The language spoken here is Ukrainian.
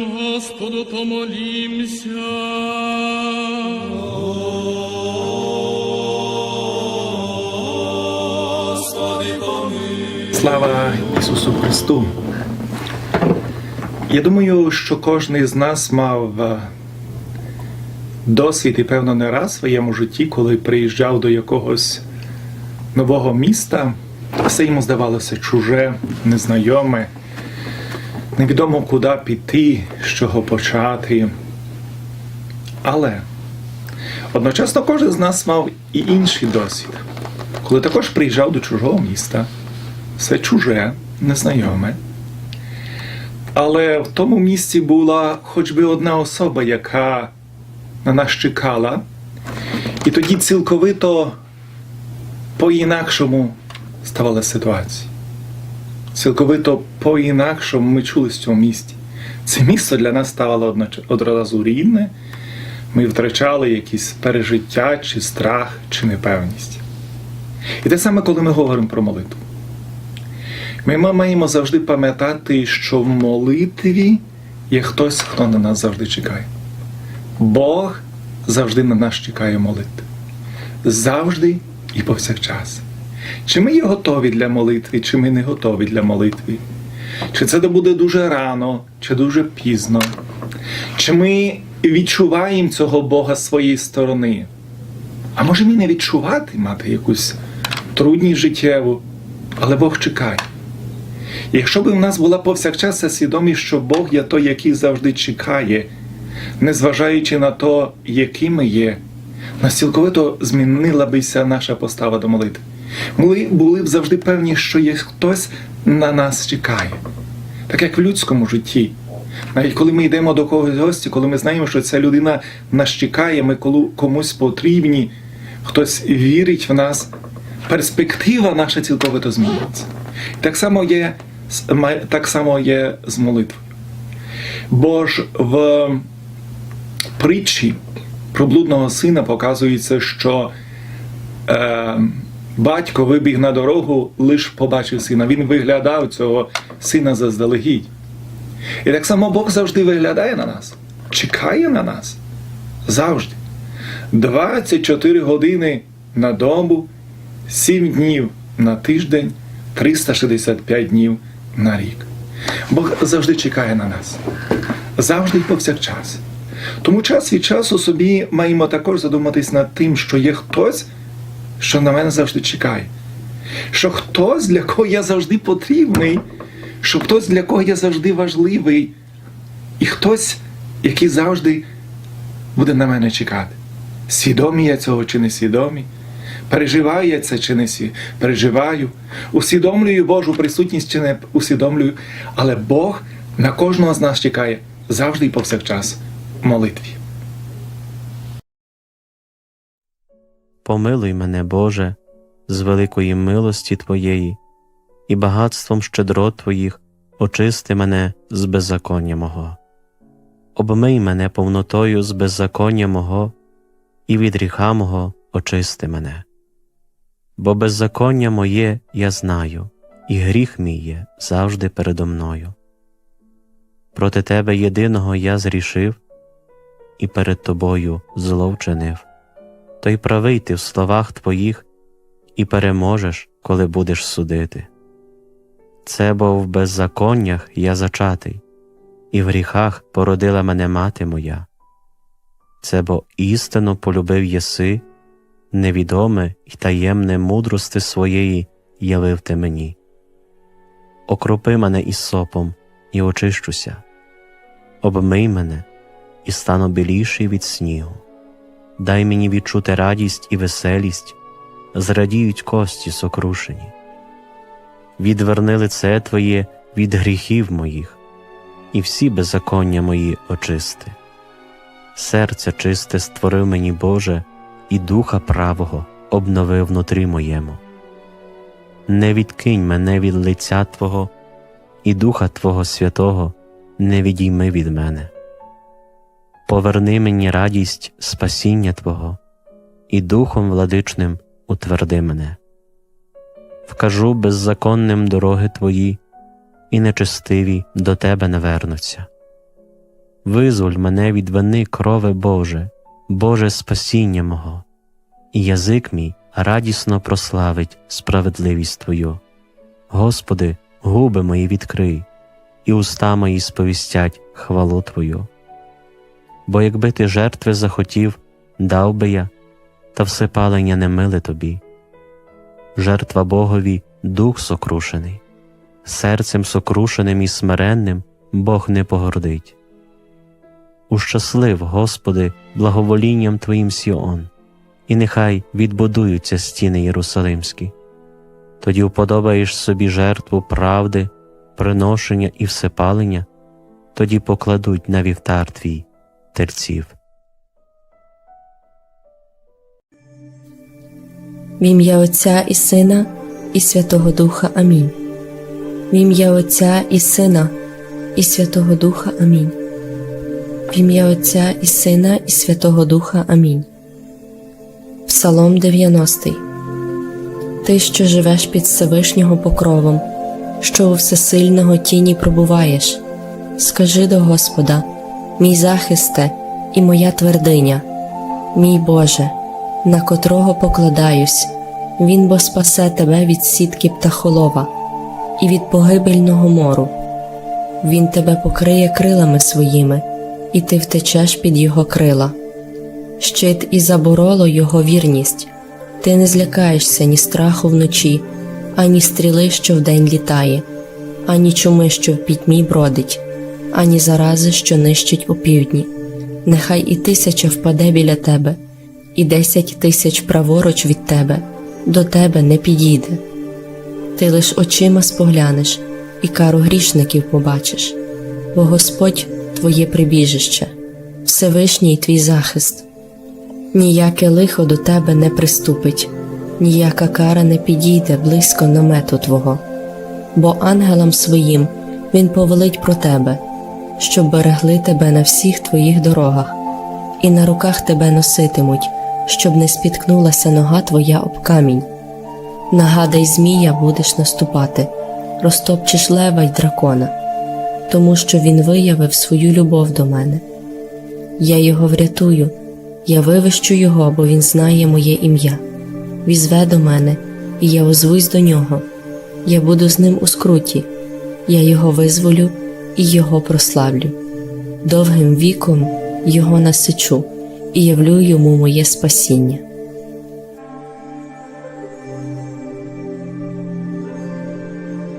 нашим Господу помолімся. Слава Ісусу Христу! Я думаю, що кожен з нас мав е, досвід і певно не раз в своєму житті, коли приїжджав до якогось нового міста, все йому здавалося чуже, незнайоме, невідомо куди піти, з чого почати. Але одночасно кожен з нас мав і інший досвід, коли також приїжджав до чужого міста все чуже, незнайоме. Але в тому місці була хоч би одна особа, яка на нас чекала, і тоді цілковито по-інакшому ставала ситуація. Цілковито по-інакшому ми чули в цьому місті. Це місто для нас ставало одразу рідне. Ми втрачали якісь пережиття, чи страх, чи непевність. І те саме, коли ми говоримо про молитву. Ми маємо завжди пам'ятати, що в молитві є хтось, хто на нас завжди чекає. Бог завжди на нас чекає молитви. Завжди і повсякчас. Чи ми є готові для молитви, чи ми не готові для молитви? Чи це буде дуже рано, чи дуже пізно? Чи ми відчуваємо цього Бога з своєї сторони? А може ми не відчувати, мати якусь трудність життєву, але Бог чекає. Якщо б у нас була повсякчас свідомість, що Бог є той, який завжди чекає, незважаючи на те, які ми є, нас цілковито змінила бися наша постава до молитви. Ми були б завжди певні, що є хтось на нас чекає, так як в людському житті. Навіть коли ми йдемо до когось гості, коли ми знаємо, що ця людина нас чекає, ми комусь потрібні, хтось вірить в нас, перспектива наша цілковито змінюється. Так само є, так само є з молитвою. Бо ж в притчі про блудного сина показується, що е, батько вибіг на дорогу, лише побачив сина. Він виглядав цього сина заздалегідь. І так само Бог завжди виглядає на нас, чекає на нас. Завжди. 24 години на добу, 7 днів на тиждень, 365 днів на рік. Бог завжди чекає на нас. Завжди і повсякчас. Тому час від часу собі маємо також задуматись над тим, що є хтось, що на мене завжди чекає. Що хтось, для кого я завжди потрібний, що хтось, для кого я завжди важливий, і хтось, який завжди буде на мене чекати. Свідомі я цього чи не свідомі? Переживаю я це чи не переживаю, усвідомлюю Божу присутність чи не усвідомлюю, але Бог на кожного з нас чекає завжди і повсякчас в молитві. Помилуй мене, Боже, з великої милості Твоєї, і багатством щедрот Твоїх очисти мене з беззаконня мого. Обмий мене повнотою з беззаконня мого, і від гріха мого очисти мене. Бо беззаконня моє я знаю, і гріх мій є завжди передо мною. Проти Тебе єдиного я зрішив, і перед Тобою зло вчинив то й правий ти в словах твоїх, і переможеш, коли будеш судити. Це бо в беззаконнях я зачатий, і в гріхах породила мене мати моя. Це бо істину полюбив єси, невідоме й таємне мудрости своєї явив ти мені. Окропи мене із сопом і очищуся, обмий мене і стану біліший від снігу дай мені відчути радість і веселість, зрадіють кості сокрушені. Відверни лице Твоє від гріхів моїх, і всі беззаконня мої очисти. Серце чисте створив мені Боже, і духа правого обнови внутрі моєму. Не відкинь мене від лиця Твого, і Духа Твого Святого не відійми від мене поверни мені радість спасіння Твого, і Духом владичним утверди мене. Вкажу беззаконним дороги Твої, і нечестиві до Тебе не вернуться. визволь мене від вини крови Боже, Боже спасіння мого, і язик мій радісно прославить справедливість Твою. Господи, губи мої відкрий, і уста мої сповістять хвалу Твою. Бо якби ти жертви захотів, дав би я, та всепалення не миле тобі. Жертва Богові дух сокрушений, серцем сокрушеним і смиренним Бог не погордить. Ущаслив, Господи, благоволінням Твоїм Сіон, і нехай відбудуються стіни Єрусалимські. Тоді уподобаєш собі жертву правди, приношення і всепалення, тоді покладуть на вівтар твій терців. В ім'я Отця і Сина і Святого Духа Амінь. В ім'я Отця і Сина і Святого Духа Амінь. В ім'я Отця і Сина і Святого Духа Амінь. Псалом 90 Ти, що живеш під Всевишнього покровом, що у всесильного тіні пробуваєш, скажи до Господа, мій захисте і моя твердиня, мій Боже, на котрого покладаюсь, він бо спасе тебе від сітки птахолова і від погибельного мору. Він тебе покриє крилами своїми, і ти втечеш під його крила. Щит і забороло його вірність, ти не злякаєшся ні страху вночі, ані стріли, що вдень літає, ані чуми, що в пітьмі бродить, ані зарази, що нищить у півдні. Нехай і тисяча впаде біля тебе, і десять тисяч праворуч від тебе, до тебе не підійде. Ти лиш очима споглянеш і кару грішників побачиш, бо Господь твоє прибіжище, Всевишній твій захист. Ніяке лихо до тебе не приступить, ніяка кара не підійде близько намету Твого, бо ангелам своїм Він повелить про тебе, щоб берегли тебе на всіх твоїх дорогах, і на руках тебе носитимуть, щоб не спіткнулася нога твоя об камінь. Нагадай, змія будеш наступати, розтопчеш лева й дракона, тому що він виявив свою любов до мене. Я його врятую, я вивищу його, бо він знає моє ім'я. Візве до мене, і я озвусь до нього. Я буду з ним у скруті, я його визволю і його прославлю. Довгим віком його насичу і явлю йому моє спасіння.